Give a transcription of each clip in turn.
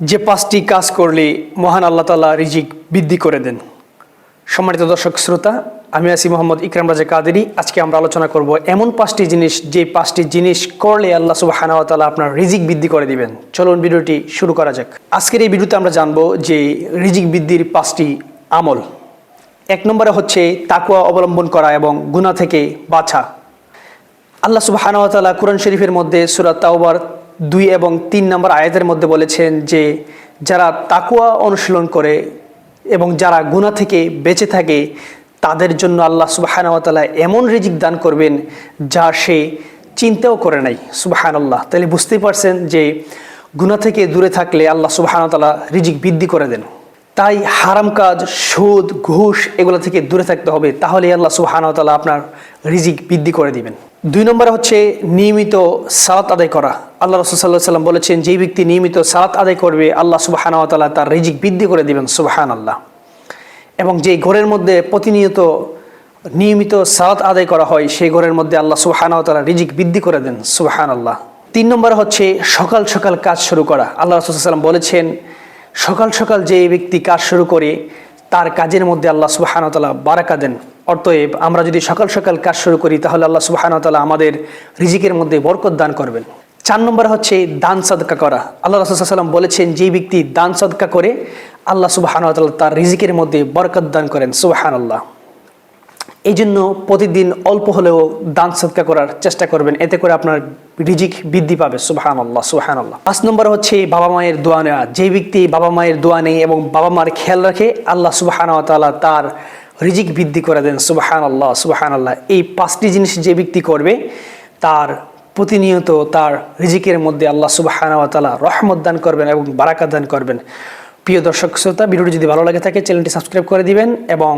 যে পাঁচটি কাজ করলে মহান আল্লাহ তালা রিজিক বৃদ্ধি করে দেন। সম্মানিত দর্শক শ্রোতা, আমি আছি মোহাম্মদ ইকরাম রাজা কাদেরি। আজকে আমরা আলোচনা করব এমন পাঁচটি জিনিস, যে পাঁচটি জিনিস করলে আল্লাহ সুবাহানা তালা আপনার রিজিক বৃদ্ধি করে দিবেন। চলুন ভিডিওটি শুরু করা যাক। আজকের এই ভিডিওতে আমরা জানব যে রিজিক বৃদ্ধির পাঁচটি আমল। এক নম্বরে হচ্ছে তাকুয়া অবলম্বন করা এবং গুণা থেকে বাছা আল্লাহ সুবাহানতালা কোরআন শরীফের মধ্যে সুরাত তাওবার দুই এবং তিন নম্বর আয়াতের মধ্যে বলেছেন যে, যারা তাকুয়া অনুশীলন করে এবং যারা গুণা থেকে বেঁচে থাকে, তাদের জন্য আল্লাহ সুবাহানতালা এমন রিজিক দান করবেন যা সে চিন্তাও করে নাই। সুবাহান আল্লাহ তাহলে বুঝতেই পারছেন যে গুণা থেকে দূরে থাকলে আল্লাহ সুবাহানতালা রিজিক বৃদ্ধি করে দেন। তাই হারাম কাজ, সুদ, ঘুষ, এগুলো থেকে দূরে থাকতে হবে। তাহলে আল্লাহ সুবাহানতালা আপনার রিজিক বৃদ্ধি করে দিবেন। দুই নম্বর হচ্ছে নিয়মিত সালাত আদায় করা। আল্লাহ রসুল্লাহ সাল্লাম বলেছেন, যেই ব্যক্তি নিয়মিত সালাত আদায় করবে, আল্লাহ সুবাহানতালা তার রিজিক বৃদ্ধি করে দিবেন সুবাহান আল্লাহ এবং যে ঘরের মধ্যে প্রতিনিয়ত নিয়মিত সালাত আদায় করা হয়, সেই ঘরের মধ্যে আল্লাহ সুবাহানতালা রিজিক বৃদ্ধি করে দেন সুবাহান আল্লাহ তিন নম্বর হচ্ছে সকাল সকাল কাজ শুরু করা। আল্লাহ রসুল্লাম বলেছেন, সকাল সকাল যে ব্যক্তি কাজ শুরু করে, তার কাজের মধ্যে আল্লাহ সুবাহানতালা বারাকা দেন। অতএব আমরা যদি সকাল সকাল কাজ শুরু করি, তাহলে আল্লাহ সুবাহানতালা আমাদের রিজিকের মধ্যে বরকত দান করবেন। চার নম্বর হচ্ছে দান সদকা করা। আল্লাহ রসুল্লাম বলেছেন, যে ব্যক্তি দান সদকা করে, আল্লাহ সুবাহানতালা তার রিজিকের মধ্যে বরকত দান করেন। সুবাহান আল্লাহ এই জন্য প্রতিদিন অল্প হলেও দান সদকা করার চেষ্টা করবেন। এতে করে আপনার রিজিক বৃদ্ধি পাবে। সুবাহান আল্লাহ সুবাহান আল্লাহ পাঁচ নম্বর হচ্ছে বাবা মায়ের দোয়া নেওয়া। যে ব্যক্তি বাবা মায়ের দোয়া নেই এবং বাবা মার খেয়াল রাখে, আল্লাহ সুবাহান তার রিজিক বৃদ্ধি করে দেন সুবাহান আল্লাহ সুবাহান আল্লাহ এই পাঁচটি জিনিস যে ব্যক্তি করবে, তার প্রতিনিয়ত তার রিজিকের মধ্যে আল্লাহ সুবাহান তালা রহমত দান করবেন এবং বারাকা দান করবেন। প্রিয় দর্শক শ্রোতা, ভিডিওটি যদি ভালো লাগে থাকে, চ্যানেলটি সাবস্ক্রাইব করে দিবেন এবং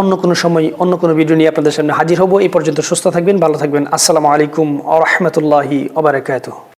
অন্য কোনো সময় অন্য কোনো ভিডিও নিয়ে আপনাদের সামনে হাজির হব। এই পর্যন্ত সুস্থ থাকবেন, ভালো থাকবেন। আসসালামু আলাইকুম আ রহমতুল্লাহি ওবরাকাতুহ